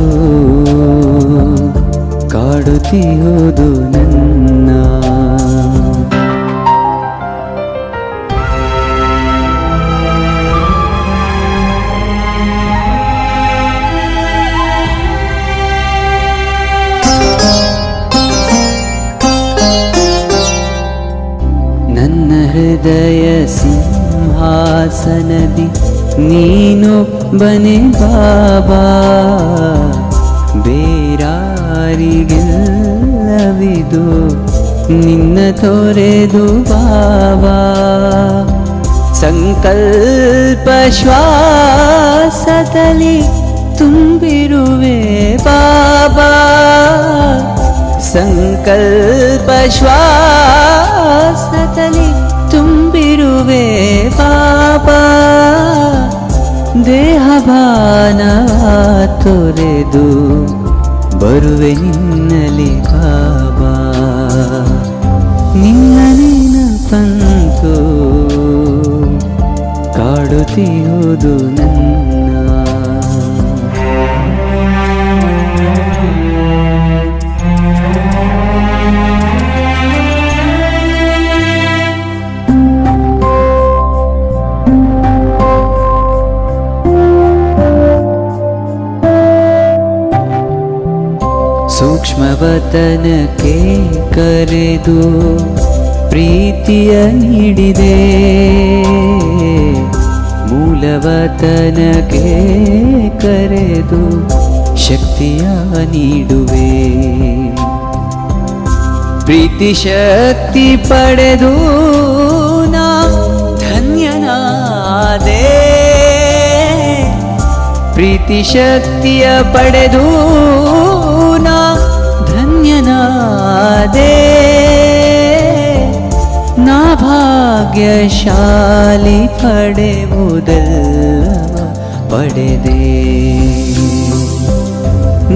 ನೆನಪಂತು ಕಾಡುತ್ತಿಯೋದು ನನ್ನ. ನನ್ನ ಹೃದಯ ಸಿಂಹಾಸನದಿ ನೀನು ಬನೆ ಬಾಬಾ ಬೇರಾರಿಗೆಲ್ಲವಿದು ನಿನ್ನ ತೊರೆದು ಬಾಬಾ. ಸಂಕಲ್ಪ ಶ್ವಾಸದಲ್ಲಿ ತುಂಬಿರುವೆ ಬಾಬಾ. ಸಂಕಲ್ಪ ಶ್ವಾಸದಲ್ಲಿ ದೇಹಭಾನ ತೊರೆದು ಬರುವೆ ನಿನ್ನಲಿ ಬಾಬಾ. ನಿನ್ನ ನೆನಪಂತು ಕಾಡುತ್ತಿರುವುದು ಸೂಕ್ಷ್ಮವತನಕ್ಕೆ ಕರೆದು ಪ್ರೀತಿಯ ನೀಡಿದೆ ಮೂಲವತನಕ್ಕೆ ಕರೆದು ಶಕ್ತಿಯ ನೀಡುವೆ. ಪ್ರೀತಿ ಶಕ್ತಿ ಪಡೆದು ನಾ ಧನ್ಯನಾದೆ. ಪ್ರೀತಿ ಶಕ್ತಿಯ ಪಡೆದು ನಾ ನಾ ಭಾಗ್ಯಶಾಲಿ ಪಡೆಯುವುದೆಲ್ಲವ ಪಡೆದೆ.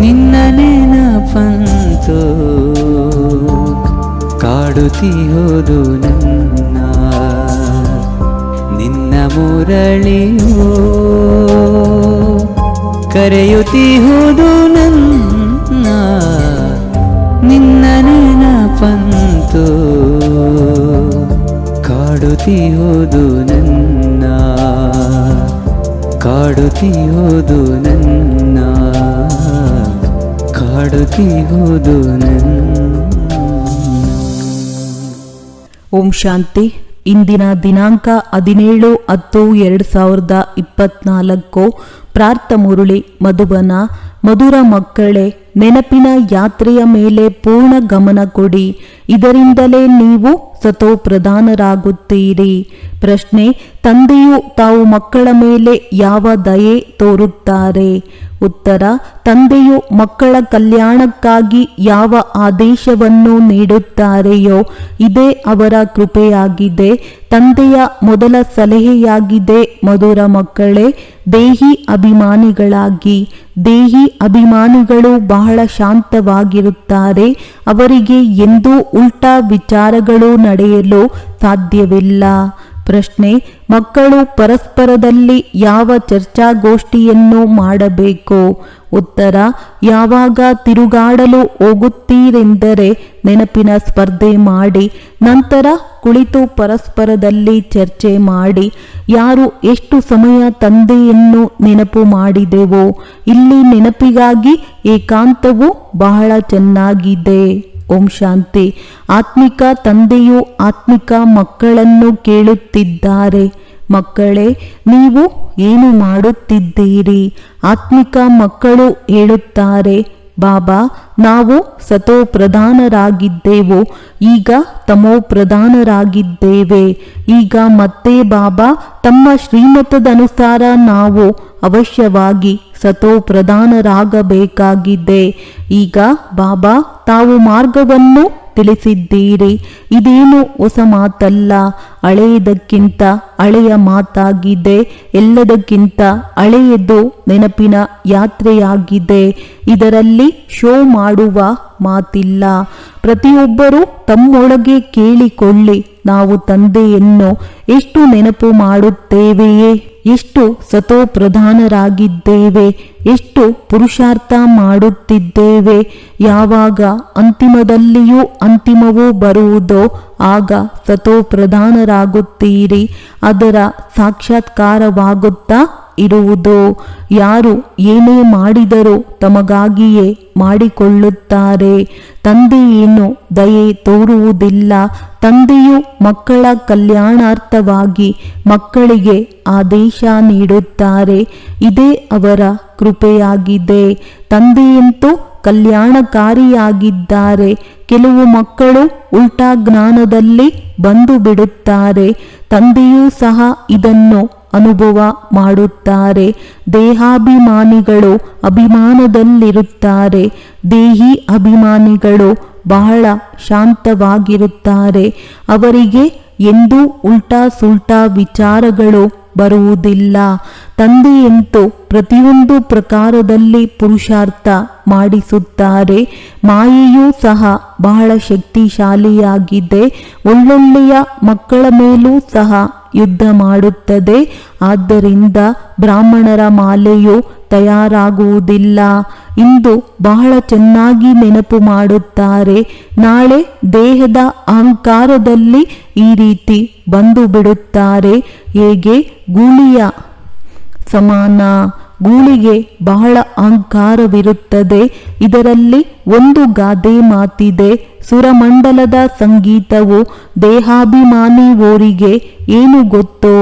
ನಿನ್ನ ನೆನಪಂತು ಕಾಡುತ್ತಿರುವುದು ನನ್ನ. ನಿನ್ನ ಮುರಳಿಯೋ ಕರೆಯುತ್ತಿರುವುದು ನನ್ನ. ನಿನ್ನ ನೆನಪಂತು ಕಾಡುತ್ತಿಯೋದು ನನ್ನ. ಕಾಡುತ್ತಿಯೋದು ನನ್ನ. ಕಾಡುತ್ತಿಯೋದು ನನ್ನ. ಓಂ ಶಾಂತಿ. ಇಂದಿನ ದಿನಾಂಕ ಹದಿನೇಳು ಹತ್ತು ಎರಡು ಸಾವಿರದ ಇಪ್ಪತ್ನಾಲ್ಕು. ಪ್ರಾರ್ಥ ಮುರುಳಿ ಮಧುಬನ ಮಧುರ ಮಕ್ಕಳೇ, ನೆನಪಿನ ಯಾತ್ರೆಯ ಮೇಲೆ ಪೂರ್ಣ ಗಮನ ಕೊಡಿ. ಇದರಿಂದಲೇ ನೀವು ಸತೋ ಪ್ರಧಾನರಾಗುತ್ತೀರಿ ಪ್ರಶ್ನೆ, ತಂದೆಯು ತಾವು ಮಕ್ಕಳ ಮೇಲೆ ಯಾವ ದಯೆ ತೋರುತ್ತಾರೆ? ಉತ್ತರ, ತಂದೆಯು ಮಕ್ಕಳ ಕಲ್ಯಾಣಕ್ಕಾಗಿ ಯಾವ ಆದೇಶವನ್ನು ನೀಡುತ್ತಾರೆಯೋ ಇದೇ ಅವರ ಕೃಪೆಯಾಗಿದೆ. ತಂದೆಯ ಮೊದಲ ಸಲಹೆಯಾಗಿದೆ, ಮಧುರ ಮಕ್ಕಳೇ, ದೇಹಿ ಅಭಿಮಾನಿಗಳಾಗಿ. ದೇಹಿ ಅಭಿಮಾನಿಗಳು ಬಹಳ ಶಾಂತವಾಗಿರುತ್ತಾರೆ, ಅವರಿಗೆ ಎಂದೂ ಉಲ್ಟಾ ವಿಚಾರಗಳು ನಡೆಯಲು ಸಾಧ್ಯವಿಲ್ಲ. ಪ್ರಶ್ನೆ, ಮಕ್ಕಳು ಪರಸ್ಪರದಲ್ಲಿ ಯಾವ ಚರ್ಚಾಗೋಷ್ಠಿಯನ್ನು ಮಾಡಬೇಕು? ಉತ್ತರ, ಯಾವಾಗ ತಿರುಗಾಡಲು ಹೋಗುತ್ತೀರೆಂದರೆ ನೆನಪಿನ ಸ್ಪರ್ಧೆ ಮಾಡಿ, ನಂತರ ಕುಳಿತು ಪರಸ್ಪರದಲ್ಲಿ ಚರ್ಚೆ ಮಾಡಿ, ಯಾರು ಎಷ್ಟು ಸಮಯ ತಂದೆಯನ್ನು ನೆನಪು ಮಾಡಿದೆವೋ, ಇಲ್ಲಿ ನೆನಪಿಗಾಗಿ ಏಕಾಂತವು ಬಹಳ ಚೆನ್ನಾಗಿದೆ. ಓಂ ಶಾಂತಿ. ಆತ್ಮಿಕ ತಂದೆಯು ಆತ್ಮಿಕ ಮಕ್ಕಳನ್ನು ಕೇಳುತ್ತಿದ್ದಾರೆ. ಮಕ್ಕಳೇ, ನೀವು ಏನು ಮಾಡುತ್ತಿದ್ದೀರಿ? ಆತ್ಮಿಕ ಮಕ್ಕಳು ಹೇಳುತ್ತಾರೆ, ಬಾಬಾ, ನಾವು ಸತೋ ಪ್ರಧಾನರಾಗಿದ್ದೆವು ಈಗ ತಮೋ ಪ್ರಧಾನರಾಗಿದ್ದೇವೆ ಈಗ ಮತ್ತೆ ಬಾಬಾ, ತಮ್ಮ ಶ್ರೀಮತದನುಸಾರ ನಾವು ಅವಶ್ಯವಾಗಿ ಸತೋ ಪ್ರಧಾನರಾಗಬೇಕಾಗಿದೆ ಈಗ ಬಾಬಾ, ತಾವು ಮಾರ್ಗವನ್ನು ತಿಳಿಸಿದ್ದೀರಿ. ಇದೇನು ಹೊಸ ಮಾತಲ್ಲ ಹಳೆಯದಕ್ಕಿಂತ ಹಳೆಯ ಮಾತಾಗಿದೆ. ಎಲ್ಲದಕ್ಕಿಂತ ಹಳೆಯದು ನೆನಪಿನ ಯಾತ್ರೆಯಾಗಿದೆ. ಇದರಲ್ಲಿ ಶೋ ಮಾಡುವ ಮಾತಿಲ್ಲ. ಪ್ರತಿಯೊಬ್ಬರೂ ತಮ್ಮೊಳಗೆ ಕೇಳಿಕೊಳ್ಳಿ, ನಾವು ತಂದೆಯನ್ನು ಎಷ್ಟು ನೆನಪು ಮಾಡುತ್ತೇವೆಯೇ, ಎಷ್ಟು ಸತೋಪ್ರಧಾನರಾಗಿದ್ದೇವೆ, ಎಷ್ಟು ಪುರುಷಾರ್ಥ ಮಾಡುತ್ತಿದ್ದೇವೆ, ಯಾವಾಗ ಅಂತಿಮದಲ್ಲಿಯೂ ಅಂತಿಮವೂ ಬರುವುದೋ ಆಗ ಸತೋಪ್ರಧಾನರಾಗುತ್ತೀರಿ, ಅದರ ಸಾಕ್ಷಾತ್ಕಾರವಾಗುತ್ತಾ ಇರುವುದು? ಯಾರು ಏನೇ ಮಾಡಿದರೂ ತಮಗಾಗಿಯೇ ಮಾಡಿಕೊಳ್ಳುತ್ತಾರೆ. ತಂದೆಯೇನು ದಯೆ ತೋರುವುದಿಲ್ಲ. ತಂದೆಯು ಮಕ್ಕಳ ಕಲ್ಯಾಣಾರ್ಥವಾಗಿ ಮಕ್ಕಳಿಗೆ ಆದೇಶ ನೀಡುತ್ತಾರೆ. ಇದೇ ಅವರ ಕೃಪೆಯಾಗಿದೆ. ತಂದೆಯಂತೂ ಕಲ್ಯಾಣಕಾರಿಯಾಗಿದ್ದಾರೆ. ಕೆಲವು ಮಕ್ಕಳು ಉಲ್ಟಾ ಜ್ಞಾನದಲ್ಲಿ ಬಂದು ಬಿಡುತ್ತಾರೆ ತಂದೆಯೂ ಸಹ ಇದನ್ನು ಅನುಭವ ಮಾಡುತ್ತಾರೆ. ದೇಹಾಭಿಮಾನಿಗಳು ಅಭಿಮಾನದಲ್ಲಿರುತ್ತಾರೆ. ದೇಹಿ ಅಭಿಮಾನಿಗಳು ಬಹಳ ಶಾಂತವಾಗಿರುತ್ತಾರೆ. ಅವರಿಗೆ ಎಂದೂ ಉಲ್ಟಾ ಸುಲ್ಟಾ ವಿಚಾರಗಳು ಬರುವುದಿಲ್ಲ. ತಂದೆಯಂತೂ ಪ್ರತಿಯೊಂದು ಪ್ರಕಾರದಲ್ಲಿ ಪುರುಷಾರ್ಥ ಮಾಡಿಸುತ್ತಾರೆ. ಮಾಯೆಯೂ ಸಹ ಬಹಳ ಶಕ್ತಿಶಾಲಿಯಾಗಿದೆ. ಒಳ್ಳೊಳ್ಳೆಯ ಮಕ್ಕಳ ಮೇಲೂ ಸಹ ಯುದ್ಧ ಮಾಡುತ್ತದೆ. ಆದ್ದರಿಂದ ಬ್ರಾಹ್ಮಣರ ಮಾಲೆಯು ತಯಾರಾಗುವುದಿಲ್ಲ. ಇಂದು ಬಹಳ ಚೆನ್ನಾಗಿ ನೆನಪು ಮಾಡುತ್ತಾರೆ. ನಾಳೆ ದೇಹದ ಅಹಂಕಾರದಲ್ಲಿ ಈ ರೀತಿ ಬಂದು ಬಿಡುತ್ತಾರೆ. ಹೇಗೆ? ಗೂಳಿಯ ಸಮಾನ. ಗೂಳಿಗೆ ಬಹಳ ಅಹಂಕಾರವಿರುತ್ತದೆ. ಇದರಲ್ಲಿ ಒಂದು ಗಾದೆ ಮಾತಿದೆ. ಸುರಮಂಡಲದ ಸಂಗೀತವು ದೇಹಾಭಿಮಾನಿ ಓರಿಗೆ ಏನು ಗೊತ್ತೋ?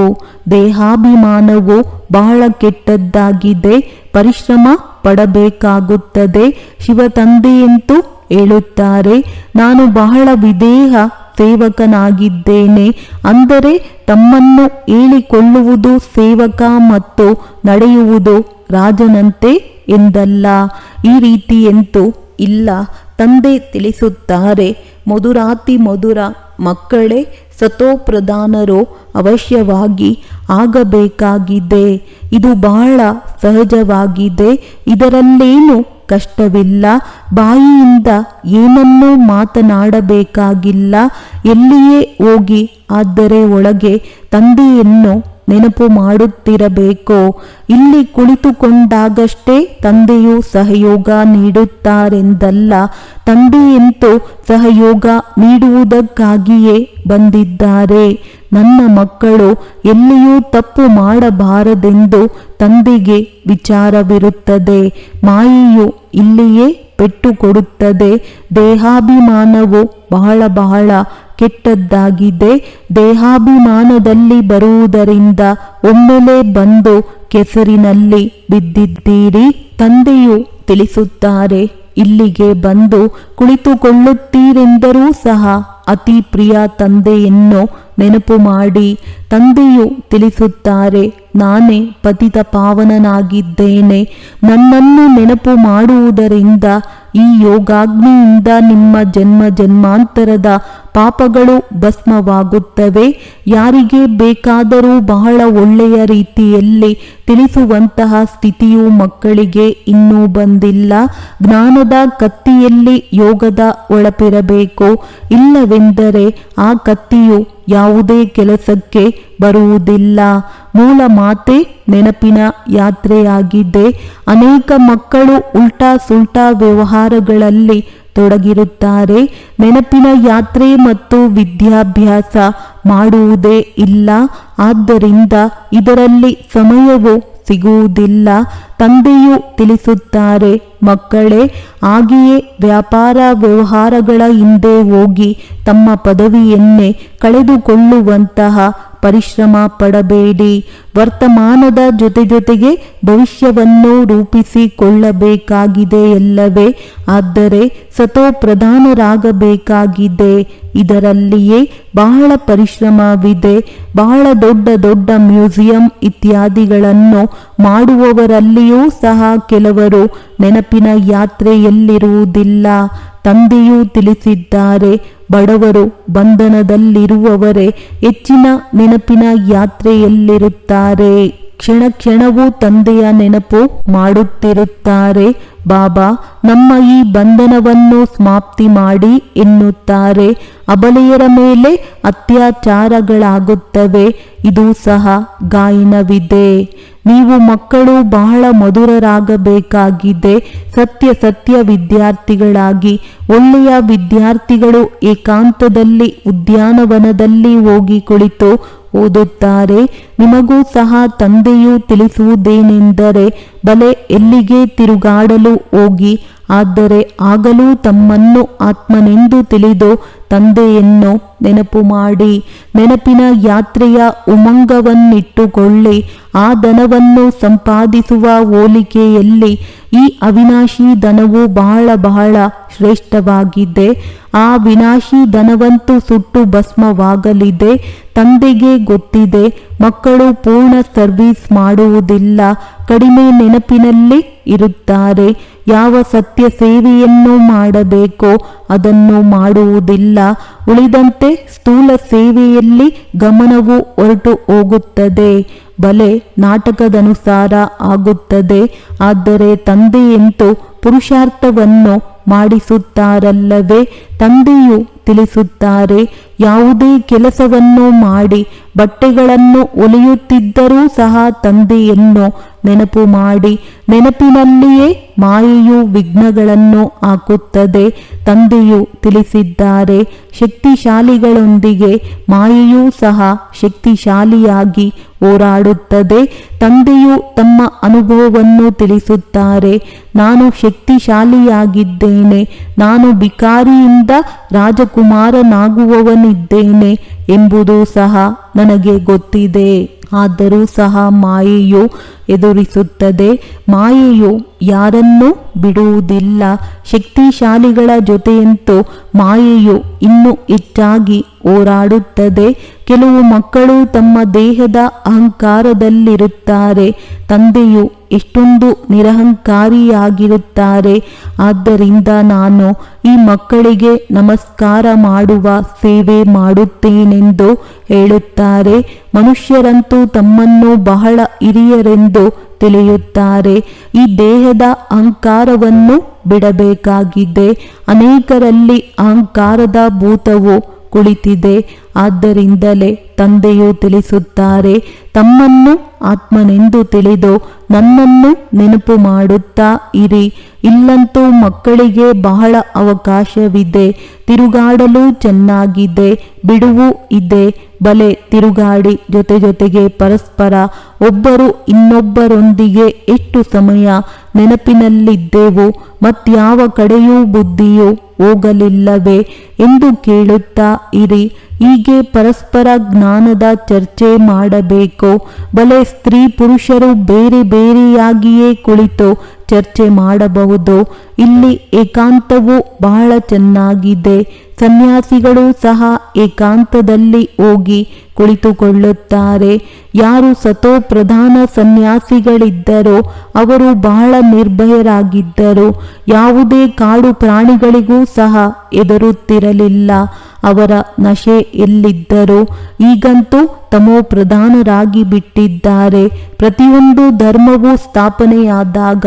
ದೇಹಾಭಿಮಾನವು ಬಹಳ ಕೆಟ್ಟದ್ದಾಗಿದೆ, ಪರಿಶ್ರಮ ಪಡಬೇಕಾಗುತ್ತದೆ ಶಿವತಂದೆಯಂತೂ ಹೇಳುತ್ತಾರೆ. ನಾನು ಬಹಳ ವಿದೇಹ ಸೇವಕನಾಗಿದ್ದೇನೆ, ಅಂದರೆ ತಮ್ಮನ್ನು ಹೇಳಿಕೊಳ್ಳುವುದು ಸೇವಕ ಮತ್ತು ನಡೆಯುವುದು ರಾಜನಂತೆ ಎಂದಲ್ಲ, ಈ ರೀತಿಯಂತೂ ಇಲ್ಲ. ತಂದೆ ತಿಳಿಸುತ್ತಾರೆ, ಮಧುರಾತಿ ಮಧುರ ಮಕ್ಕಳೇ, ಸತೋಪ್ರಧಾನರು ಅವಶ್ಯವಾಗಿ ಆಗಬೇಕಾಗಿದೆ. ಇದು ಬಹಳ ಸಹಜವಾಗಿದೆ. ಇದರಲ್ಲೇನು ಕಷ್ಟವಿಲ್ಲ. ಬಾಯಿಯಿಂದ ಏನನ್ನೂ ಮಾತನಾಡಬೇಕಾಗಿಲ್ಲ. ಎಲ್ಲಿಯೇ ಹೋಗಿ ಆದರೆ ಒಳಗೆ ತಂದೆಯನ್ನು ನೆನಪು ಮಾಡುತ್ತಿರಬೇಕು? ಇಲ್ಲಿ ಕುಳಿತುಕೊಂಡಾಗಷ್ಟೇ ತಂದೆಯು ಸಹಯೋಗ ನೀಡುತ್ತಾರೆಂದಲ್ಲ. ತಂದೆಯಂತೂ ಸಹಯೋಗ ನೀಡುವುದಕ್ಕಾಗಿಯೇ ಬಂದಿದ್ದಾರೆ. ನನ್ನ ಮಕ್ಕಳು ಎಲ್ಲಿಯೂ ತಪ್ಪು ಮಾಡಬಾರದೆಂದು ತಂದೆಗೆ ವಿಚಾರವಿರುತ್ತದೆ. ಮಾಯೆಯು ಇಲ್ಲಿಯೇ ಪೆಟ್ಟು ಕೊಡುತ್ತದೆ ದೇಹಾಭಿಮಾನವು ಬಹಳ ಬಹಳ ಕೆಟ್ಟದ್ದಾಗಿದೆ. ದೇಹಾಭಿಮಾನದಲ್ಲಿ ಬರುವುದರಿಂದ ಒಮ್ಮೆಲೆ ಬಂದು ಕೆಸರಿನಲ್ಲಿ ಬಿದ್ದಿದ್ದೀರಿ. ತಂದೆಯು ತಿಳಿಸುತ್ತಾರೆ, ಇಲ್ಲಿಗೆ ಬಂದು ಕುಳಿತುಕೊಳ್ಳುತ್ತೀರೆಂದರೂ ಸಹ ಅತಿ ಪ್ರಿಯ ತಂದೆಯನ್ನು ನೆನಪು ಮಾಡಿ. ತಂದೆಯು ತಿಳಿಸುತ್ತಾರೆ, ನಾನೇ ಪತಿತ ಪಾವನನಾಗಿದ್ದೇನೆ. ನನ್ನನ್ನು ನೆನಪು ಮಾಡುವುದರಿಂದ ಈ ಯೋಗಾಗ್ನಿಯಿಂದ ನಿಮ್ಮ ಜನ್ಮ ಜನ್ಮಾಂತರದ ಪಾಪಗಳು ಭಸ್ಮವಾಗುತ್ತವೆ. ಯಾರಿಗೆ ಬೇಕಾದರೂ ಬಹಳ ಒಳ್ಳೆಯ ರೀತಿಯಲ್ಲಿ ತಿಳಿಸುವಂತಹ ಸ್ಥಿತಿಯು ಮಕ್ಕಳಿಗೆ ಇನ್ನೂ ಬಂದಿಲ್ಲ. ಜ್ಞಾನದ ಕತ್ತಿಯಲ್ಲಿ ಯೋಗದ ಒಳಪಿರಬೇಕು. ಇಲ್ಲವೆಂದರೆ ಆ ಕತ್ತಿಯು ಯಾವುದೇ ಕೆಲಸಕ್ಕೆ ಬರುವುದಿಲ್ಲ. ಮೂಲ ಮಾತೆ ನೆನಪಿನ ಯಾತ್ರೆಯಾಗಿದೆ. ಅನೇಕ ಮಕ್ಕಳು ಉಲ್ಟಾ ಸುಲ್ಟಾ ವ್ಯವಹಾರಗಳಲ್ಲಿ ತೊಡಗಿರುತ್ತಾರೆ. ನೆನಪಿನ ಯಾತ್ರೆ ಮತ್ತು ವಿದ್ಯಾಭ್ಯಾಸ ಮಾಡುವುದೇ ಇಲ್ಲ. ಆದ್ದರಿಂದ ಇದರಲ್ಲಿ ಸಮಯವು ಸಿಗುವುದಿಲ್ಲ. ತಂದೆಯು ತಿಳಿಸುತ್ತಾರೆ, ಮಕ್ಕಳೇ, ಹಾಗೆಯೇ ವ್ಯಾಪಾರ ವ್ಯವಹಾರಗಳ ಹಿಂದೆ ಹೋಗಿ ತಮ್ಮ ಪದವಿಯನ್ನೇ ಕಳೆದುಕೊಳ್ಳುವಂತಹ ಪರಿಶ್ರಮ ಪಡಬೇಡಿ. ವರ್ತಮಾನದ ಜೊತೆ ಜೊತೆಗೆ ಭವಿಷ್ಯವನ್ನು ರೂಪಿಸಿಕೊಳ್ಳಬೇಕಾಗಿದೆ ಎಲ್ಲವೇ. ಆದರೆ ಸತೋ ಪ್ರಧಾನರಾಗಬೇಕಾಗಿದೆ. ಇದರಲ್ಲಿಯೇ ಬಹಳ ಪರಿಶ್ರಮವಿದೆ. ಬಹಳ ದೊಡ್ಡ ದೊಡ್ಡ ಮ್ಯೂಸಿಯಂ ಇತ್ಯಾದಿಗಳನ್ನು ಮಾಡುವವರಲ್ಲಿಯೂ ಸಹ ಕೆಲವರು ನೆನಪಿನ ಯಾತ್ರೆಯಲ್ಲಿರುವುದಿಲ್ಲ. ತಂದೆಯೂ ತಿಳಿಸಿದ್ದಾರೆ, ಬಡವರು ಬಂಧನದಲ್ಲಿರುವವರೇ, ಹೆಚ್ಚಿನ ನೆನಪಿನ ಯಾತ್ರೆಯಲ್ಲಿರುತ್ತಾರೆ. ಕ್ಷಣ ಕ್ಷಣವೂ ತಂದೆಯ ನೆನಪು ಮಾಡುತ್ತಿರುತ್ತಾರೆ. ಬಾಬಾ, ನಮ್ಮ ಈ ಬಂಧನವನ್ನು ಸಮಾಪ್ತಿ ಮಾಡಿ ಎನ್ನುತ್ತಾರೆ. ಅಬಲೆಯರ ಮೇಲೆ ಅತ್ಯಾಚಾರಗಳಾಗುತ್ತವೆ, ಇದು ಸಹ ಗಾಯನವಿದೆ. ನೀವು ಮಕ್ಕಳು ಬಹಳ ಮಧುರರಾಗಬೇಕಾಗಿದೆ. ಸತ್ಯ ಸತ್ಯ ವಿದ್ಯಾರ್ಥಿಗಳಾಗಿ. ಒಳ್ಳೆಯ ವಿದ್ಯಾರ್ಥಿಗಳು ಏಕಾಂತದಲ್ಲಿ ಉದ್ಯಾನವನದಲ್ಲಿ ಹೋಗಿ ಕುಳಿತು ಓದುತ್ತಾರೆ. ನಿಮಗೂ ಸಹ ತಂದೆಯು ತಿಳಿಸುವುದೇನೆಂದರೆ, ಬಲೆ ಎಲ್ಲಿಗೆ ತಿರುಗಾಡಲು ಹೋಗಿ, ಆದರೆ ಆಗಲೂ ತಮ್ಮನ್ನು ಆತ್ಮನೆಂದು ತಿಳಿದು ತಂದೆಯನ್ನು ನೆನಪು ಮಾಡಿ. ನೆನಪಿನ ಯಾತ್ರೆಯ ಉಮಂಗವನ್ನಿಟ್ಟುಕೊಳ್ಳಿ, ಆ ಧನವನ್ನು ಸಂಪಾದಿಸುವ ಹೋಲಿಕೆಯಲ್ಲಿ ಈ ಅವಿನಾಶಿ ಧನವು ಬಹಳ ಬಹಳ ಶ್ರೇಷ್ಠವಾಗಿದೆ ಆ ವಿನಾಶಿ ಧನವಂತೂ ಸುಟ್ಟು ಭಸ್ಮವಾಗಲಿದೆ. ತಂದೆಗೆ ಗೊತ್ತಿದೆ, ಮಕ್ಕಳು ಪೂರ್ಣ ಸರ್ವಿಸ್ ಮಾಡುವುದಿಲ್ಲ, ಕಡಿಮೆ ನೆನಪಿನಲ್ಲಿ ಇರುತ್ತಾರೆ. ಯಾವ ಸತ್ಯ ಸೇವೆಯನ್ನು ಮಾಡಬೇಕೋ ಅದನ್ನು ಮಾಡುವುದಿಲ್ಲ. ಉಳಿದಂತೆ ಸ್ಥೂಲ ಸೇವೆಯಲ್ಲಿ ಗಮನವು ಹೊರಟು ಹೋಗುತ್ತದೆ. ಬಲೆ ನಾಟಕದನುಸಾರ ಆಗುತ್ತದೆ. ಆದರೆ ತಂದೆಯಂತೂ ಪುರುಷಾರ್ಥವನ್ನು ಮಾಡಿಸುತ್ತಾರಲ್ಲವೇ? ತಂದೆಯು ತಿಳಿಸುತ್ತಾರೆ, ಯಾವುದೇ ಕೆಲಸವನ್ನು ಮಾಡಿ ಬಟ್ಟೆಗಳನ್ನು ಒಲಿಯುತ್ತಿದ್ದರೂ ಸಹ ತಂದೆಯನ್ನು ನೆನಪು ಮಾಡಿ. ನೆನಪಿನಲ್ಲಿಯೇ ಮಾಯೆಯು ವಿಘ್ನಗಳನ್ನು ಹಾಕುತ್ತದೆ. ತಂದೆಯು ತಿಳಿಸಿದ್ದಾರೆ, ಶಕ್ತಿಶಾಲಿಗಳೊಂದಿಗೆ ಮಾಯೆಯೂ ಸಹ ಶಕ್ತಿಶಾಲಿಯಾಗಿ ಹೋರಾಡುತ್ತದೆ. ತಂದೆಯು ತಮ್ಮ ಅನುಭವವನ್ನು ತಿಳಿಸುತ್ತಾರೆ. ನಾನು ಶಕ್ತಿಶಾಲಿಯಾಗಿದ್ದೇನೆ, ನಾನು ಬಿಕಾರಿಯಿಂದ ರಾಜಕುಮಾರನಾಗುವವನಿದ್ದೇನೆ ಎಂಬುದು ಸಹ ನನಗೆ ಗೊತ್ತಿದೆ. ಆದರೂ ಸಹ ಮಾಯೆಯು ಎದುರಿಸುತ್ತದೆ. ಮಾಯೆಯು ಯಾರನ್ನೂ ಬಿಡುವುದಿಲ್ಲ. ಶಕ್ತಿಶಾಲಿಗಳ ಜೊತೆಯಂತೂ ಮಾಯೆಯು ಇನ್ನೂ ಹೆಚ್ಚಾಗಿ ಹೋರಾಡುತ್ತದೆ. ಕೆಲವು ಮಕ್ಕಳು ತಮ್ಮ ದೇಹದ ಅಹಂಕಾರದಲ್ಲಿರುತ್ತಾರೆ. ತಂದೆಯು ಎಷ್ಟೊಂದು ನಿರಹಂಕಾರಿಯಾಗಿರುತ್ತಾರೆ. ಆದ್ದರಿಂದ ನಾನು ಈ ಮಕ್ಕಳಿಗೆ ನಮಸ್ಕಾರ ಮಾಡುವ ಸೇವೆ ಮಾಡುತ್ತೇನೆಂದು ಹೇಳುತ್ತಾರೆ. ಮನುಷ್ಯರಂತೂ ತಮ್ಮನ್ನು ಬಹಳ ಹಿರಿಯರೆಂದು ತಿಳಿಯುತ್ತಾರೆ. ಈ ದೇಹದ ಅಹಂಕಾರವನ್ನು ಬಿಡಬೇಕಾಗಿದೆ. ಅನೇಕರಲ್ಲಿ ಅಹಂಕಾರದ ಭೂತವು ಕುಳಿತಿದೆ. ಆದ್ದರಿಂದಲೇ ತಂದೆಯು ತಿಳಿಸುತ್ತಾರೆ, ತಮ್ಮನ್ನು ಆತ್ಮನೆಂದು ತಿಳಿದು ನನ್ನನ್ನು ನೆನಪು ಮಾಡುತ್ತಾ ಇರಿ. ಇಲ್ಲಂತೂ ಮಕ್ಕಳಿಗೆ ಬಹಳ ಅವಕಾಶವಿದೆ. ತಿರುಗಾಡಲು ಚೆನ್ನಾಗಿದೆ. ಬಿಡುವು ಇದೆ. ಬಲೆ, ತಿರುಗಾಡಿ ಜೊತೆ ಜೊತೆಗೆ ಪರಸ್ಪರ ಒಬ್ಬರು ಇನ್ನೊಬ್ಬರೊಂದಿಗೆ ಎಷ್ಟು ಸಮಯ ನೆನಪಿನಲ್ಲಿದ್ದೆವು, ಮತ್ಯಾವ ಕಡೆಯೂ ಬುದ್ಧಿಯೂ ಹೋಗಲಿಲ್ಲವೇ? ಎಂದು ಕೇಳುತ್ತಾ ಇರಿ. ಹೀಗೆ ಪರಸ್ಪರ ಜ್ಞಾನದ ಚರ್ಚೆ ಮಾಡಬೇಕು? ಬಲೆ ಸ್ತ್ರೀ ಪುರುಷರು ಬೇರೆ ಬೇರೆಯಾಗಿಯೇ ಕುಳಿತು ಚರ್ಚೆ ಮಾಡಬಹುದು? ಇಲ್ಲಿ ಏಕಾಂತವು ಬಹಳ ಚೆನ್ನಾಗಿದೆ. ಸನ್ಯಾಸಿಗಳು ಸಹ ಏಕಾಂತದಲ್ಲಿ ಹೋಗಿ ಕುಳಿತುಕೊಳ್ಳುತ್ತಾರೆ. ಯಾರು ಸತೋ ಪ್ರಧಾನ ಸನ್ಯಾಸಿಗಳಿದ್ದರೋ ಅವರು ಬಹಳ ನಿರ್ಭಯರಾಗಿದ್ದರು. ಯಾವುದೇ ಕಾಡು ಪ್ರಾಣಿಗಳಿಗೂ ಸಹ ಎದುರುತ್ತಿರಲಿಲ್ಲ ಅವರ ನಶೆ ಎಲ್ಲಿದ್ದರೋ ಈಗಂತೂ ತಮೋ ಪ್ರಧಾನರಾಗಿ ಬಿಟ್ಟಿದ್ದಾರೆ. ಪ್ರತಿಯೊಂದು ಧರ್ಮವು ಸ್ಥಾಪನೆಯಾದಾಗ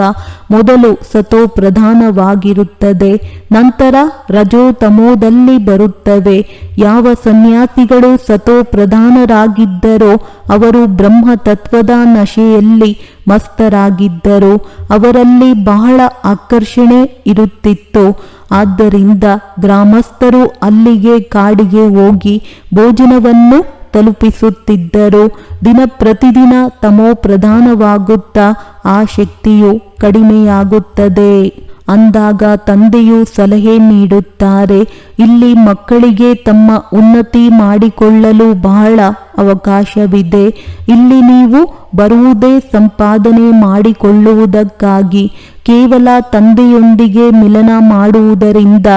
ಮೊದಲು ಸತೋ ಪ್ರಧಾನವಾಗಿರುತ್ತದೆ, ನಂತರ ರಜೋ ತಮೋದಲ್ಲಿ ಬರುತ್ತವೆ. ಯಾವ ಸನ್ಯಾಸಿಗಳು ಸತೋ ಪ್ರಧಾನರಾಗಿದ್ದರೋ ಅವರು ಬ್ರಹ್ಮ ತತ್ವದ ನಶೆಯಲ್ಲಿ ಮಸ್ತರಾಗಿದ್ದರು. ಅವರಲ್ಲಿ ಬಹಳ ಆಕರ್ಷಣೆ ಇರುತ್ತಿತ್ತು. ಆದ್ದರಿಂದ ಗ್ರಾಮಸ್ಥರು ಅಲ್ಲಿಗೆ ಕಾಡಿಗೆ ಹೋಗಿ ಭೋಜನವನ್ನು ತಲುಪಿಸುತ್ತಿದ್ದರು. ದಿನ ಪ್ರತಿದಿನ ತಮೋ ಪ್ರಧಾನವಾಗುತ್ತಾ ಆ ಶಕ್ತಿಯು ಕಡಿಮೆಯಾಗುತ್ತದೆ. ಅಂದಾಗ ತಂದೆಯು ಸಲಹೆ ನೀಡುತ್ತಾರೆ. ಇಲ್ಲಿ ಮಕ್ಕಳಿಗೆ ತಮ್ಮ ಉನ್ನತಿ ಮಾಡಿಕೊಳ್ಳಲು ಬಹಳ ಅವಕಾಶವಿದೆ. ಇಲ್ಲಿ ನೀವು ಬರುವುದೇ ಸಂಪಾದನೆ ಮಾಡಿಕೊಳ್ಳುವುದಕ್ಕಾಗಿ. ಕೇವಲ ತಂದೆಯೊಂದಿಗೆ ಮಿಲನ ಮಾಡುವುದರಿಂದ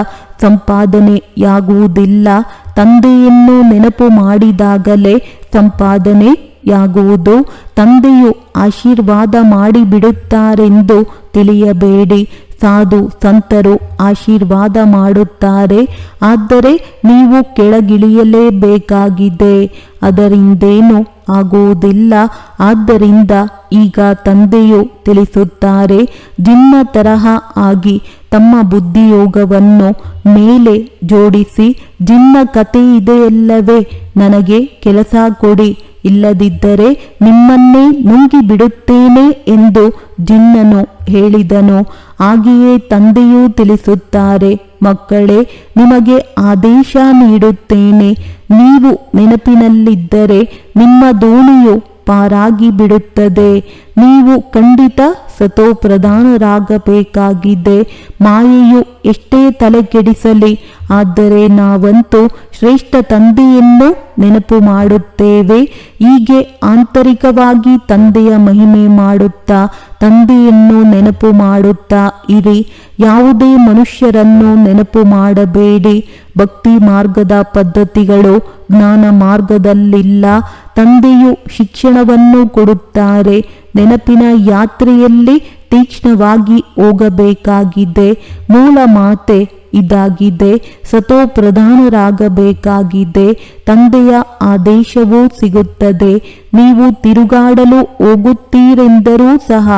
ಸಂಪಾದನೆಯಾಗುವುದಿಲ್ಲ. ತಂದೆಯನ್ನು ನೆನಪು ಮಾಡಿದಾಗಲೇ ಸಂಪಾದನೆ ಯಾಗುವುದು ತಂದೆಯು ಆಶೀರ್ವಾದ ಮಾಡಿಬಿಡುತ್ತಾರೆಂದು ತಿಳಿಯಬೇಡಿ. ಸಾಧು ಸಂತರು ಆಶೀರ್ವಾದ ಮಾಡುತ್ತಾರೆ. ಆದರೆ ನೀವು ಕೆಳಗಿಳಿಯಲೇಬೇಕಾಗಿದೆ. ಅದರಿಂದೇನು ಆಗುವುದಿಲ್ಲ. ಆದ್ದರಿಂದ ಈಗ ತಂದೆಯು ತಿಳಿಸುತ್ತಾರೆ, ಜಿನ್ನ ತರಹ ಆಗಿ ತಮ್ಮ ಬುದ್ಧಿಯೋಗವನ್ನು ಮೇಲೆ ಜೋಡಿಸಿ, ಜಿನ್ನ ಕತೆ ಇದೆಯಲ್ಲವೇ ನನಗೆ ಕೆಲಸ ಕೊಡಿ. ಇಲ್ಲದಿದ್ದರೆ ನಿಮ್ಮನ್ನೇ ನುಂಗಿ ಬಿಡುತ್ತೇನೆ ಎಂದು ಜಿನ್ನನು ಹೇಳಿದನು. ಹಾಗೆಯೇ ತಂದೆಯೂ ತಿಳಿಸುತ್ತಾರೆ, ಮಕ್ಕಳೇ, ನಿಮಗೆ ಆದೇಶ ನೀಡುತ್ತೇನೆ. ನೀವು ನೆನಪಿನಲ್ಲಿದ್ದರೆ ನಿಮ್ಮ ದೋಣಿಯು ಪಾರಾಗಿ ಬಿಡುತ್ತದೆ. ನೀವು ಖಂಡಿತ ಸತೋ ಪ್ರಧಾನರಾಗಬೇಕಾಗಿದೆ ಮಾಯೆಯು ಎಷ್ಟೇ ತಲೆ ಕೆಡಿಸಲಿ ಆದರೆ ನಾವಂತೂ ಶ್ರೇಷ್ಠ ತಂದೆಯನ್ನು ನೆನಪು ಮಾಡುತ್ತೇವೆ. ಹೀಗೆ ಆಂತರಿಕವಾಗಿ ತಂದೆಯ ಮಹಿಮೆ ಮಾಡುತ್ತಾ, ತಂದೆಯನ್ನು ನೆನಪು ಮಾಡುತ್ತಾ ಇರಿ. ಯಾವುದೇ ಮನುಷ್ಯರನ್ನು ನೆನಪು ಮಾಡಬೇಡಿ. ಭಕ್ತಿ ಮಾರ್ಗದ ಪದ್ಧತಿಗಳು ಜ್ಞಾನ ಮಾರ್ಗದಲ್ಲಿಲ್ಲ. ತಂದೆಯು ಶಿಕ್ಷಣವನ್ನು ಕೊಡುತ್ತಾರೆ. ನೆನಪಿನ ಯಾತ್ರೆಯಲ್ಲಿ ತೀಕ್ಷ್ಣವಾಗಿ ಹೋಗಬೇಕಾಗಿದೆ. ಮೂಲ ಮಾತೆ ಇದಾಗಿದೆ. ಸತೋ ಪ್ರಧಾನರಾಗಬೇಕಾಗಿದೆ. ತಂದೆಯ ಆದೇಶವೂ ಸಿಗುತ್ತದೆ. ನೀವು ತಿರುಗಾಡಲು ಹೋಗುತ್ತೀರೆಂದರೂ ಸಹ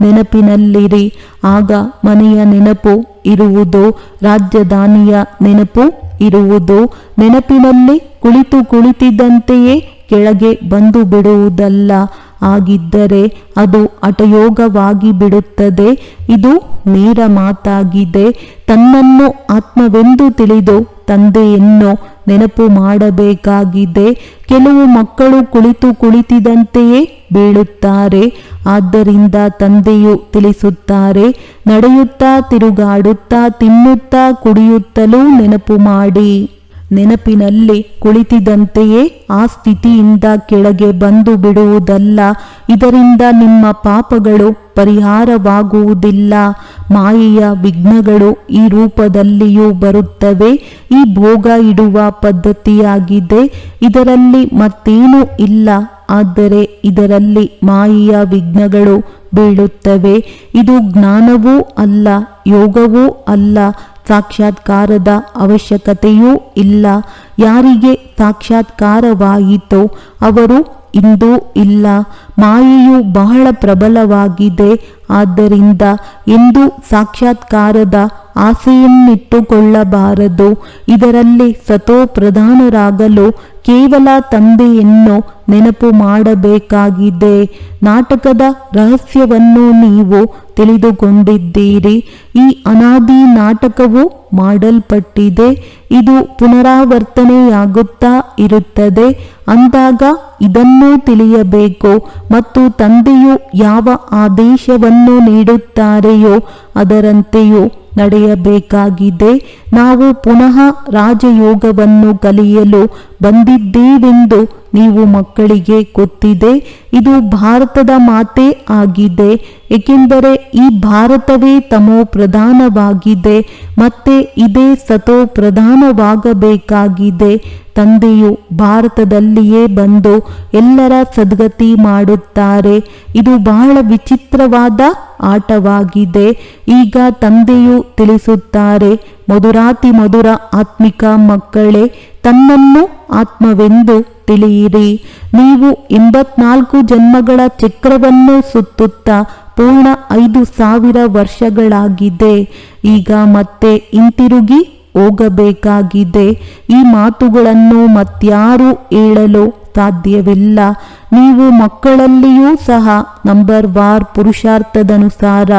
ನೆನಪಿನಲ್ಲಿರಿ. ಆಗ ಮನೆಯ ನೆನಪು ಇರುವುದು, ರಾಜಧಾನಿಯ ನೆನಪು ಇರುವುದು. ನೆನಪಿನಲ್ಲಿ ಕುಳಿತು ಕುಳಿತಿದ್ದಂತೆಯೇ ಕೆಳಗೆ ಬಂದು ಬಿಡುವುದಲ್ಲ. ಆಗಿದ್ದರೆ ಅದು ಅಟಯೋಗವಾಗಿ ಬಿಡುತ್ತದೆ. ಇದು ನೇರ ಮಾತಾಗಿದೆ. ತನ್ನನ್ನು ಆತ್ಮವೆಂದು ತಿಳಿದು ತಂದೆಯನ್ನು ನೆನಪು ಮಾಡಬೇಕಾಗಿದೆ. ಕೆಲವು ಮಕ್ಕಳು ಕುಳಿತು ಕುಳಿತಿದಂತೆಯೇ ಬೀಳುತ್ತಾರೆ. ಆದ್ದರಿಂದ ತಂದೆಯು ತಿಳಿಸುತ್ತಾರೆ, ನಡೆಯುತ್ತಾ ತಿರುಗಾಡುತ್ತಾ ತಿನ್ನುತ್ತಾ ಕುಡಿಯುತ್ತಲೂ ನೆನಪು ಮಾಡಿ. ನೆನಪಿನಲ್ಲಿ ಕುಳಿತಿದಂತೆಯೇ ಆ ಸ್ಥಿತಿಯಿಂದ ಕೆಳಗೆ ಬಂದು ಬಿಡುವುದಲ್ಲ. ಇದರಿಂದ ನಿಮ್ಮ ಪಾಪಗಳು ಪರಿಹಾರವಾಗುವುದಿಲ್ಲ. ಮಾಯೆಯ ವಿಘ್ನಗಳು ಈ ರೂಪದಲ್ಲಿಯೂ ಬರುತ್ತವೆ. ಈ ಭೋಗ ಇಡುವ ಪದ್ಧತಿಯಾಗಿದೆ. ಇದರಲ್ಲಿ ಮತ್ತೇನೂ ಇಲ್ಲ. ಆದರೆ ಇದರಲ್ಲಿ ಮಾಯೆಯ ವಿಘ್ನಗಳು ಬೀಳುತ್ತವೆ. ಇದು ಜ್ಞಾನವೂ ಅಲ್ಲ, ಯೋಗವೂ ಅಲ್ಲ. ಸಾಕ್ಷಾತ್ಕಾರದ ಅವಶ್ಯಕತೆಯೂ ಇಲ್ಲ. ಯಾರಿಗೆ ಸಾಕ್ಷಾತ್ಕಾರವಾಯಿತೋ ಅವರು ಇಂದು ಇಲ್ಲ. ಮಾಯೆಯು ಬಹಳ ಪ್ರಬಲವಾಗಿದೆ. ಆದ್ದರಿಂದ ಎಂದು ಸಾಕ್ಷಾತ್ಕಾರದ ಆಸೆಯನ್ನಿಟ್ಟುಕೊಳ್ಳಬಾರದು. ಇದರಲ್ಲಿ ಸತೋ ಪ್ರಧಾನರಾಗಲು ಕೇವಲ ತಂದೆಯನ್ನು ನೆನಪು ಮಾಡಬೇಕಾಗಿದೆ. ನಾಟಕದ ರಹಸ್ಯವನ್ನು ನೀವು ತಿಳಿದುಕೊಂಡಿದ್ದೀರಿ. ಈ ಅನಾದಿ ನಾಟಕವು ಮಾಡಲ್ಪಟ್ಟಿದೆ. ಇದು ಪುನರಾವರ್ತನೆಯಾಗುತ್ತಾ ಇರುತ್ತದೆ. ಅಂದಾಗ ಇದನ್ನೂ ತಿಳಿಯಬೇಕು ಮತ್ತು ತಂದೆಯು ಯಾವ ಆದೇಶವನ್ನು ನೀಡುತ್ತಾರೆಯೋ ಅದರಂತೆಯೂ ನಡೆಯಬೇಕಾಗಿದೆ. ನಾವು ಪುನಃ ರಾಜಯೋಗವನ್ನು ಕಲಿಯಲು ಬಂದಿದ್ದೇವೆಂದು ನೀವು ಮಕ್ಕಳಿಗೆ ಗೊತ್ತಿದೆ ಇದು ಭಾರತದ ಮಾತೆ ಆಗಿದೆ. ಏಕೆಂದರೆ ಈ ಭಾರತವೇ ತಮೋ ಪ್ರಧಾನವಾಗಿದೆ, ಮತ್ತೆ ಇದೇ ಸತೋ ಪ್ರಧಾನವಾಗಬೇಕಾಗಿದೆ. ತಂದೆಯು ಭಾರತದಲ್ಲಿಯೇ ಬಂದು ಎಲ್ಲರ ಸದ್ಗತಿ ಮಾಡುತ್ತಾರೆ. ಇದು ಬಹಳ ವಿಚಿತ್ರವಾದ ಆಟವಾಗಿದೆ. ಈಗ ತಂದೆಯು ತಿಳಿಸುತ್ತಾರೆ, ಮಧುರಾತಿ ಮಧುರ ಆತ್ಮಿಕ ಮಕ್ಕಳೇ, ತನ್ನನ್ನು ಆತ್ಮವೆಂದು ತಿಳಿಯಿರಿ. ನೀವು ಎಂಬತ್ನಾಲ್ಕು ಜನ್ಮಗಳ ಚಕ್ರವನ್ನು ಸುತ್ತುತ್ತಾ ಪೂರ್ಣ ಐದು ಸಾವಿರ ವರ್ಷಗಳಾಗಿದೆ. ಈಗ ಮತ್ತೆ ಹಿಂತಿರುಗಿ ಹೋಗಬೇಕಾಗಿದೆ. ಈ ಮಾತುಗಳನ್ನು ಮತ್ಯಾರೂ ಹೇಳಲು ಸಾಧ್ಯವಿಲ್ಲ. ನೀವು ಮಕ್ಕಳಲ್ಲಿಯೂ ಸಹ ನಂಬರ್ ವಾರ್ ಪುರುಷಾರ್ಥದನುಸಾರ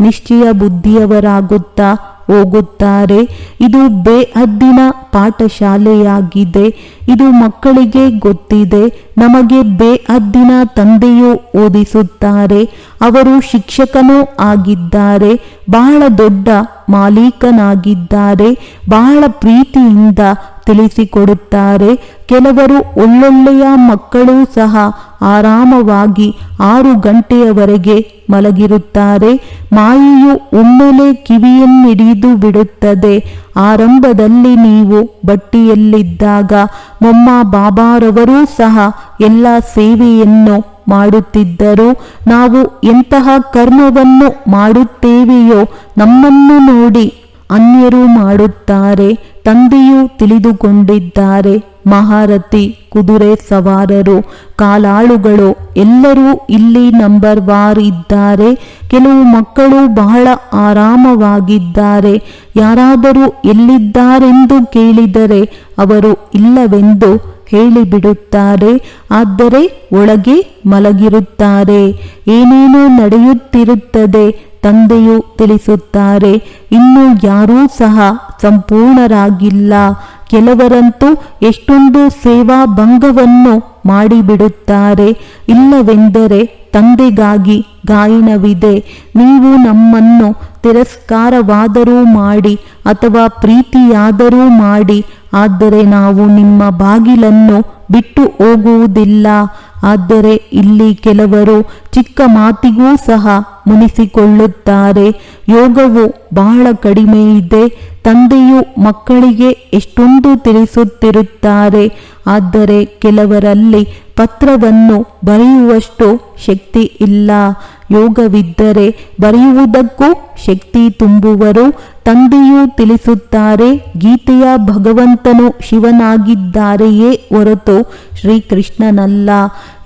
ನಿಶ್ಚಯ ಬುದ್ಧಿಯವರಾಗುತ್ತಾ ಹೋಗುತ್ತಾರೆ. ಇದು ಬೇಹದ್ದಿನ ಪಾಠಶಾಲೆಯಾಗಿದೆ. ಇದು ಮಕ್ಕಳಿಗೆ ಗೊತ್ತಿದೆ. ನಮಗೆ ಬೇಅದ್ದಿನ ತಂದೆಯೂ ಓದಿಸುತ್ತಾರೆ, ಅವರು ಶಿಕ್ಷಕನೂ ಆಗಿದ್ದಾರೆ, ಬಹಳ ದೊಡ್ಡ ಮಾಲೀಕನಾಗಿದ್ದಾರೆ, ಬಹಳ ಪ್ರೀತಿಯಿಂದ ತಿಳಿಸಿಕೊಡುತ್ತಾರೆ, ಕೆಲವರು ಒಳ್ಳೊಳ್ಳೆಯ ಮಕ್ಕಳು ಸಹ ಆರಾಮವಾಗಿ ಆರು ಗಂಟೆಯವರೆಗೆ ಮಲಗಿರುತ್ತಾರೆ, ಮಾಯೆಯು ಒಮ್ಮೆಲೆ ಕಿವಿಯನ್ನಿಡಿದು ಬಿಡುತ್ತದೆ ಆರಂಭದಲ್ಲಿ ನೀವು ಬಟ್ಟಿಯಲ್ಲಿದ್ದಾಗ ಮೊಮ್ಮ ಬಾಬಾರವರೂ ಸಹ ಎಲ್ಲ ಸೇವೆಯನ್ನು ಮಾಡುತ್ತಿದ್ದರು. ನಾವು ಎಂತಹ ಕರ್ಮವನ್ನು ಮಾಡುತ್ತೇವೆಯೋ ನಮ್ಮನ್ನು ನೋಡಿ ಅನ್ಯರು ಮಾಡುತ್ತಾರೆ, ತಂದೆಯು ತಿಳಿದುಕೊಂಡಿದ್ದಾರೆ. ಮಹಾರಥಿ ಕುದುರೆ ಸವಾರರು, ಕಾಲಾಳುಗಳು ಎಲ್ಲರೂ ಇಲ್ಲಿ ನಂಬರ್ ವಾರ್ ಇದ್ದಾರೆ. ಕೆಲವು ಮಕ್ಕಳು ಬಹಳ ಆರಾಮವಾಗಿದ್ದಾರೆ. ಯಾರಾದರೂ ಎಲ್ಲಿದ್ದಾರೆಂದು ಕೇಳಿದರೆ ಅವರು ಇಲ್ಲವೆಂದು ಹೇಳಿಬಿಡುತ್ತಾರೆ. ಆದರೆ ಒಳಗೆ ಮಲಗಿರುತ್ತಾರೆ. ಏನೇನೋ ನಡೆಯುತ್ತಿರುತ್ತದೆ ತಂದೆಯು ತಿಳಿಸುತ್ತಾರೆ. ಇನ್ನು ಯಾರೂ ಸಹ ಸಂಪೂರ್ಣರಾಗಿಲ್ಲ. ಕೆಲವರಂತೂ ಎಷ್ಟೊಂದು ಸೇವಾ ಭಂಗವನ್ನು ಮಾಡಿಬಿಡುತ್ತಾರೆ. ಇಲ್ಲವೆಂದರೆ ತಂದೆಗಾಗಿ ಗಾಯನವಿದೆ. ನೀವು ನಮ್ಮನ್ನು ತಿರಸ್ಕಾರವಾದರೂ ಮಾಡಿ ಅಥವಾ ಪ್ರೀತಿಯಾದರೂ ಮಾಡಿ, ಆದರೆ ನಾವು ನಿಮ್ಮ ಬಾಗಿಲನ್ನು ಬಿಟ್ಟು ಹೋಗುವುದಿಲ್ಲ. ಆದರೆ ಇಲ್ಲಿ ಕೆಲವರು ಚಿಕ್ಕ ಮಾತಿಗೂ ಸಹ ಮುನಿಸಿಕೊಳ್ಳುತ್ತಾರೆ. ಯೋಗವು ಬಹಳ ಕಡಿಮೆ ಇದೆ. ತಂದೆಯು ಮಕ್ಕಳಿಗೆ ಎಷ್ಟೊಂದು ತಿಳಿಸುತ್ತಿರುತ್ತಾರೆ, ಆದರೆ ಕೆಲವರಲ್ಲಿ ಪತ್ರವನ್ನು ಬರೆಯುವಷ್ಟು ಶಕ್ತಿ ಇಲ್ಲ. ಯೋಗವಿದ್ದರೆ ಬರೆಯುವುದಕ್ಕೂ ಶಕ್ತಿ ತುಂಬುವರು. ತಂದೆಯು ತಿಳಿಸುತ್ತಾರೆ, ಗೀತೆಯ ಭಗವಂತನು ಶಿವನಾಗಿದ್ದಾರೆಯೇ ಹೊರತು ಶ್ರೀಕೃಷ್ಣನಲ್ಲ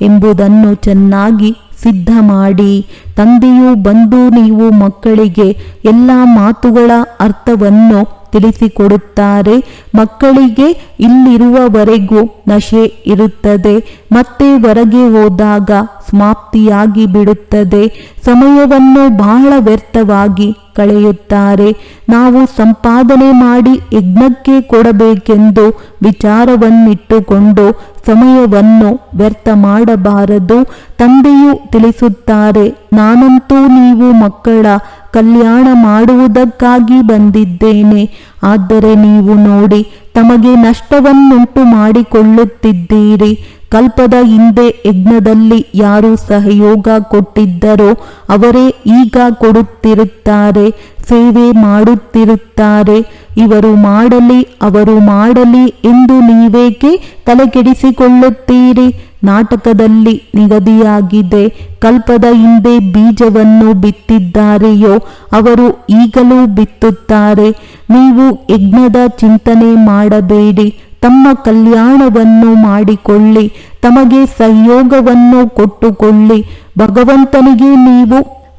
ಎಂಬುದನ್ನು ಚೆನ್ನಾಗಿ ಸಿದ್ಧ ಮಾಡಿ, ತಂದೆಯು ಬಂದು ನೀವು ಮಕ್ಕಳಿಗೆ ಎಲ್ಲ ಮಾತುಗಳ ಅರ್ಥವನ್ನು ತಿಳಿಸಿಕೊಡುತ್ತಾರೆ. ಮಕ್ಕಳಿಗೆ ಇಲ್ಲಿರುವವರೆಗೂ ನಶೆ ಇರುತ್ತದೆ. ಮತ್ತೆ ಹೊರಗೆ ಹೋದಾಗ ಸಮಾಪ್ತಿಯಾಗಿ ಬಿಡುತ್ತದೆ. ಸಮಯವನ್ನು ಬಹಳ ವ್ಯರ್ಥವಾಗಿ ಕಳೆಯುತ್ತಾರೆ. ನಾವು ಸಂಪಾದನೆ ಮಾಡಿ ಯಜ್ಞಕ್ಕೆ ಕೊಡಬೇಕೆಂದು ವಿಚಾರವನ್ನಿಟ್ಟುಕೊಂಡು ಸಮಯವನ್ನು ವ್ಯರ್ಥ ಮಾಡಬಾರದು. ತಂದೆಯು ತಿಳಿಸುತ್ತಾರೆ, ನಾನಂತೂ ನೀವು ಮಕ್ಕಳ ಕಲ್ಯಾಣ ಮಾಡುವುದಕ್ಕಾಗಿ ಬಂದಿದ್ದೇನೆ. ಆದರೆ ನೀವು ನೋಡಿ, ತಮಗೆ ನಷ್ಟವನ್ನುಂಟು ಮಾಡಿಕೊಳ್ಳುತ್ತಿದ್ದೀರಿ ಕಲ್ಪದ ಹಿಂದೆ ಯಜ್ಞದಲ್ಲಿ ಯಾರು ಸಹಯೋಗ ಕೊಟ್ಟಿದ್ದರೋ ಅವರೇ ಈಗ ಕೊಡುತ್ತಿರುತ್ತಾರೆ, ಸೇವೆ ಮಾಡುತ್ತಿರುತ್ತಾರೆ. ಇವರು ಮಾಡಲಿ, ಅವರು ಮಾಡಲಿ ಎಂದು ನೀವೇಕೆ ತಲೆಕೆಡಿಸಿಕೊಳ್ಳುತ್ತೀರಿ? ನಾಟಕದಲ್ಲಿ ನಿಗದಿಯಾಗಿದೆ, ಕಲ್ಪದ ಹಿಂದೆ ಬೀಜವನ್ನು ಬಿತ್ತಿದ್ದಾರೆಯೋ ಅವರು ಈಗಲೂ ಬಿತ್ತುತ್ತಾರೆ. ನೀವು ಯಜ್ಞದ ಚಿಂತನೆ ಮಾಡಬೇಡಿ ತಮ್ಮ ಕಲ್ಯಾಣವನ್ನು ಮಾಡಿಕೊಳ್ಳಿ, ತಮಗೆ ಸಹಯೋಗವನ್ನು ಕೊಟ್ಟುಕೊಳ್ಳಿ. ಭಗವಂತನಿಗೆ ನೀವು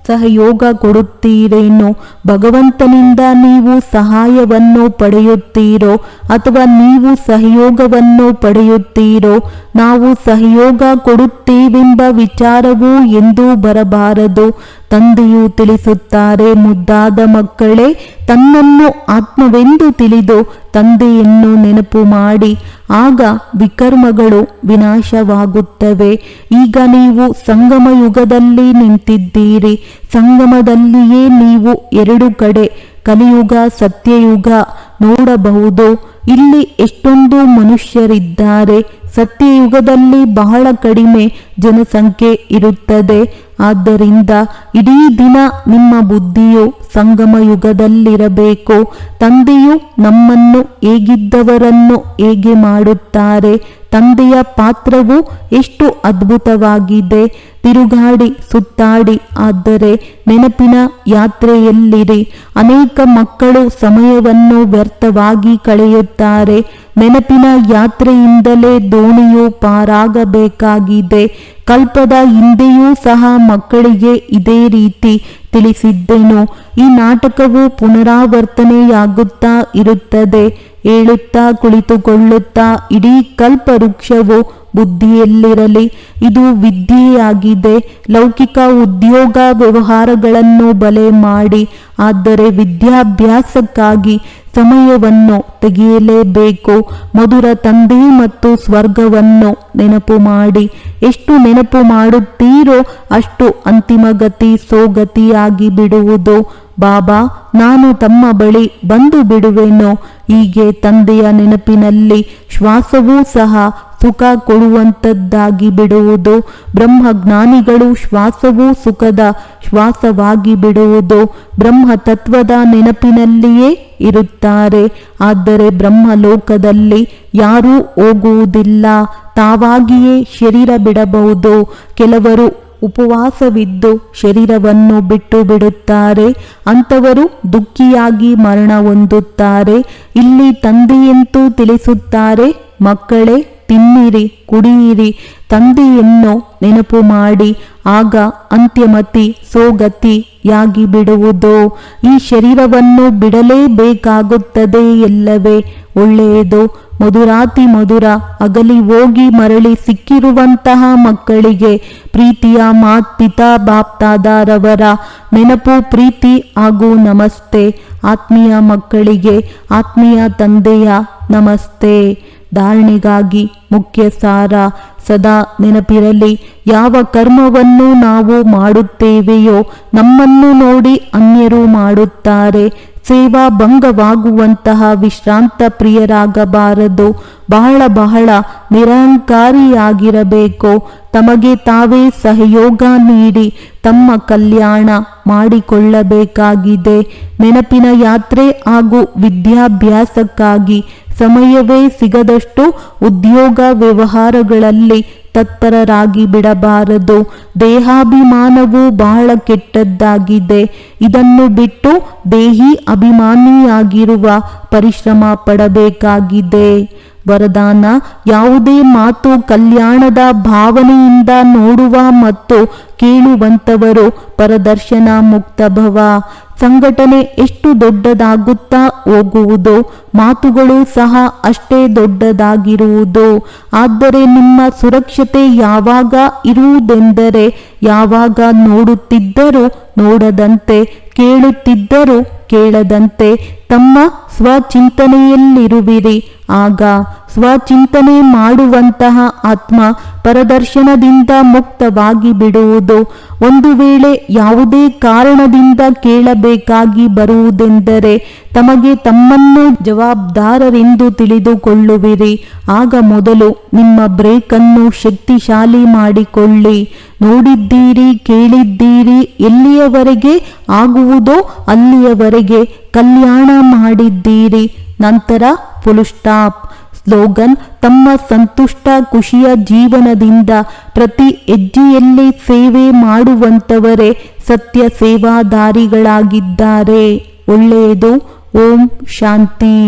ಸಹಯೋಗ ಕೊಡುತ್ತೀರೇನೋ? ಭಗವಂತನಿಂದ ನೀವು ಸಹಾಯವನ್ನು ಪಡೆಯುತ್ತೀರೋ? ಅಥವಾ ನೀವು ಸಹಯೋಗವನ್ನು ಪಡೆಯುತ್ತೀರೋ? ನಾವು ಸಹಯೋಗ ಕೊಡುತ್ತೀವೆಂಬ ವಿಚಾರವೂ ಎಂದೂ ಬರಬಾರದು. ತಂದೆಯು ತಿಳಿಸುತ್ತಾರೆ, ಮುದ್ದಾದ ಮಕ್ಕಳೇ, ತನ್ನನ್ನು ಆತ್ಮವೆಂದು ತಿಳಿದು ತಂದೆಯನ್ನು ನೆನಪು ಮಾಡಿ. ಆಗ ವಿಕರ್ಮಗಳು ವಿನಾಶವಾಗುತ್ತವೆ. ಈಗ ನೀವು ಸಂಗಮ ಯುಗದಲ್ಲಿ ನಿಂತಿದ್ದೀರಿ. ಸಂಗಮದಲ್ಲಿಯೇ ನೀವು ಎರಡು ಕಡೆ, ಕಲಿಯುಗ, ಸತ್ಯಯುಗ ನೋಡಬಹುದು. ಇಲ್ಲಿ ಎಷ್ಟೊಂದು ಮನುಷ್ಯರಿದ್ದಾರೆ. ಸತ್ಯಯುಗದಲ್ಲಿ ಬಹಳ ಕಡಿಮೆ ಜನಸಂಖ್ಯೆ ಇರುತ್ತದೆ. ಆದ್ದರಿಂದ ಇಡೀ ದಿನ ನಿಮ್ಮ ಬುದ್ಧಿಯು ಸಂಗಮ ಯುಗದಲ್ಲಿರಬೇಕು ತಂದೆಯು ನಮ್ಮನ್ನು ಹೇಗಿದ್ದವರನ್ನು ಹೇಗೆ ಮಾಡುತ್ತಾರೆ? ತಂದೆಯ ಪಾತ್ರವು ಎಷ್ಟು ಅದ್ಭುತವಾಗಿದೆ. ತಿರುಗಾಡಿ, ಸುತ್ತಾಡಿ, ಆದರೆ ನೆನಪಿನ ಯಾತ್ರೆಯಲ್ಲಿರಿ. ಅನೇಕ ಮಕ್ಕಳು ಸಮಯವನ್ನು ವ್ಯರ್ಥವಾಗಿ ಕಳೆಯುತ್ತಾರೆ. ನೆನಪಿನ ಯಾತ್ರೆಯಿಂದಲೇ ದೋಣಿಯು ಪಾರಾಗಬೇಕಾಗಿದೆ. ಕಲ್ಪದ ಹಿಂದೆಯೂ ಸಹ ಮಕ್ಕಳಿಗೆ ಇದೇ ರೀತಿ ತಿಳಿಸಿದ್ದೆನು. ಈ ನಾಟಕವು ಪುನರಾವರ್ತನೆಯಾಗುತ್ತಾ ಇರುತ್ತದೆ. ಏಳುತ್ತಾ ಕುಳಿತುಕೊಳ್ಳುತ್ತಾ ಇಡೀ ಕಲ್ಪವೃಕ್ಷವು ಬುದ್ಧಿಯಲ್ಲಿರಲಿ. ಇದು ವಿದ್ಯೆಯಾಗಿದೆ. ಲೌಕಿಕ ಉದ್ಯೋಗ ವ್ಯವಹಾರಗಳನ್ನು ಬಲೆ ಮಾಡಿ. ಆದರೆ ವಿದ್ಯಾಭ್ಯಾಸಕ್ಕಾಗಿ ಸಮಯವನ್ನು ತೆಗೆಯಲೇಬೇಕು. ಮಧುರ ತಂದೆ ಮತ್ತು ಸ್ವರ್ಗವನ್ನು ನೆನಪು ಮಾಡಿ. ಎಷ್ಟು ನೆನಪು ಮಾಡುತ್ತೀರೋ ಅಷ್ಟು ಅಂತಿಮ ಗತಿ, ಸೋಗತಿಯಾಗಿ ಬಿಡುವುದು. ಬಾಬಾ, ನಾನು ತಮ್ಮ ಬಳಿ ಬಂದು ಬಿಡುವೆನೋ. ಹೀಗೆ ತಂದೆಯ ನೆನಪಿನಲ್ಲಿ ಶ್ವಾಸವೂ ಸಹ ಸುಖ ಕೊಡುವಂಥದ್ದಾಗಿ ಬಿಡುವುದು. ಬ್ರಹ್ಮಜ್ಞಾನಿಗಳು ಶ್ವಾಸವೂ ಸುಖದ ಶ್ವಾಸವಾಗಿ ಬಿಡುವುದು. ಬ್ರಹ್ಮ ತತ್ವದ ನೆನಪಿನಲ್ಲಿಯೇ ಇರುತ್ತಾರೆ. ಆದರೆ ಬ್ರಹ್ಮಲೋಕದಲ್ಲಿ ಯಾರೂ ಹೋಗುವುದಿಲ್ಲ. ತಾವಾಗಿಯೇ ಶರೀರ ಬಿಡಬಹುದು. ಕೆಲವರು ಉಪವಾಸವಿದ್ದು ಶರೀರವನ್ನು ಬಿಟ್ಟು ಬಿಡುತ್ತಾರೆ. ಅಂಥವರು ದುಃಖಿಯಾಗಿ ಮರಣ ಹೊಂದುತ್ತಾರೆ. ಇಲ್ಲಿ ತಂದೆಯಂತೂ ತಿಳಿಸುತ್ತಾರೆ, ಮಕ್ಕಳೇ ತಿನ್ನಿರಿ, ಕುಡಿಯಿರಿ, ತಂದೆಯನ್ನು ನೆನಪು ಮಾಡಿ, ಆಗ ಅಂತ್ಯಮತಿ ಸೋಗತಿಯಾಗಿ ಬಿಡುವುದು ಈ ಶರೀರವನ್ನು ಬಿಡಲೇಬೇಕಾಗುತ್ತದೆ ಎಲ್ಲವೇ ಒಳ್ಳೆಯದು. ಮಧುರಾತಿ ಮಧುರ ಅಗಲಿ ಹೋಗಿ ಮರಳಿ ಸಿಕ್ಕಿರುವಂತಹ ಮಕ್ಕಳಿಗೆ ಪ್ರೀತಿಯ ಮಾತ್ ಪಿತಾ ಬಾಪ್ತಾದಾರವರ ನೆನಪು ಪ್ರೀತಿ ಹಾಗೂ ನಮಸ್ತೆ. ಆತ್ಮೀಯ ಮಕ್ಕಳಿಗೆ, ಆತ್ಮೀಯ ತಂದೆಯ ನಮಸ್ತೆ. ಧಾರಣೆಗಾಗಿ ಮುಖ್ಯ ಸಾರ ಸದಾ ನೆನಪಿರಲಿ, ಯಾವ ಕರ್ಮವನ್ನು ನಾವು ಮಾಡುತ್ತೇವೆಯೋ ನಮ್ಮನ್ನು ನೋಡಿ ಅನ್ಯರು ಮಾಡುತ್ತಾರೆ. ಸೇವಾ ಭಂಗವಾಗುವಂತಹ ವಿಶ್ರಾಂತ ಪ್ರಿಯರಾಗಬಾರದು. ಬಹಳ ಬಹಳ ನಿರಂಕಾರಿಯಾಗಿರಬೇಕು. ತಮಗೆ ತಾವೇ ಸಹಯೋಗ ನೀಡಿ ತಮ್ಮ ಕಲ್ಯಾಣ ಮಾಡಿಕೊಳ್ಳಬೇಕಾಗಿದೆ. ನೆನಪಿನ ಯಾತ್ರೆ ಹಾಗೂ ವಿದ್ಯಾಭ್ಯಾಸಕ್ಕಾಗಿ ಸಮಯವೇ ಸಿಗದಷ್ಟು ಉದ್ಯೋಗ ವ್ಯವಹಾರಗಳಲ್ಲಿ ತತ್ಪರರಾಗಿ ಬಿಡಬಾರದು. ದೇಹಾಭಿಮಾನವು ಬಹಳ ಕೆಟ್ಟದ್ದಾಗಿದೆ. ಇದನ್ನು ಬಿಟ್ಟು ದೇಹಿ ಅಭಿಮಾನಿಯಾಗಿರುವ ಪರಿಶ್ರಮ ಪಡಬೇಕಾಗಿದೆ. ವರದಾನ, ಯಾವುದೇ ಮಾತು ಕಲ್ಯಾಣದ ಭಾವನೆಯಿಂದ ನೋಡುವ ಮತ್ತು ಕೇಳುವಂತವರು ಪರದರ್ಶನ ಮುಕ್ತಭವ ಸಂಘಟನೆ ಎಷ್ಟು ದೊಡ್ಡದಾಗುತ್ತಾ ಹೋಗುವುದು, ಮಾತುಗಳು ಸಹ ಅಷ್ಟೇ ದೊಡ್ಡದಾಗಿರುವುದು. ಆದರೆ ನಿಮ್ಮ ಸುರಕ್ಷತೆ ಯಾವಾಗ ಇರುವುದೆಂದರೆ, ಯಾವಾಗ ನೋಡುತ್ತಿದ್ದರೂ ನೋಡದಂತೆ, ಕೇಳುತ್ತಿದ್ದರೂ ಕೇಳದಂತೆ, ತಮ್ಮ ಸ್ವಚಿಂತನೆಯಲ್ಲಿರುವಿರಿ. ಆಗ ಸ್ವಚಿಂತನೆ ಮಾಡುವಂತಹ ಆತ್ಮ ಪರದರ್ಶನದಿಂದ ಮುಕ್ತವಾಗಿ ಬಿಡುವುದು. ಒಂದು ವೇಳೆ ಯಾವುದೇ ಕಾರಣದಿಂದ ಕೇಳಬೇಕಾಗಿ ಬರುವುದೆಂದರೆ ತಮಗೆ ತಮ್ಮನ್ನು ಜವಾಬ್ದಾರರೆಂದು ತಿಳಿದುಕೊಳ್ಳುವಿರಿ. ಆಗ ಮೊದಲು ನಿಮ್ಮ ಬ್ರೇಕನ್ನು ಶಕ್ತಿಶಾಲಿ ಮಾಡಿಕೊಳ್ಳಿ. ನೋಡಿದ್ದೀರಿ, ಕೇಳಿದ್ದೀರಿ, ಎಲ್ಲಿಯವರೆಗೆ ಆಗುವುದೋ ಅಲ್ಲಿಯವರೆಗೆ ಕಲ್ಯಾಣ ಮಾಡಿದ್ದೀರಿ. ನಂತರ ಫುಲ್ ಸ್ಟಾಪ್. ಸ್ಲೋಗನ್ ತಮ್ಮ ಸಂತುಷ್ಟ ಖುಷಿಯ ಜೀವನದಿಂದ ಪ್ರತಿ ಹೆಜ್ಜೆಯಲ್ಲಿ ಸೇವೆ ಮಾಡುವಂತವರೇ ಸತ್ಯ ಸೇವಾದಾರಿಗಳಾಗಿದ್ದಾರೆ. ಒಳ್ಳೆಯದು. ಓಂ ಶಾಂತಿ.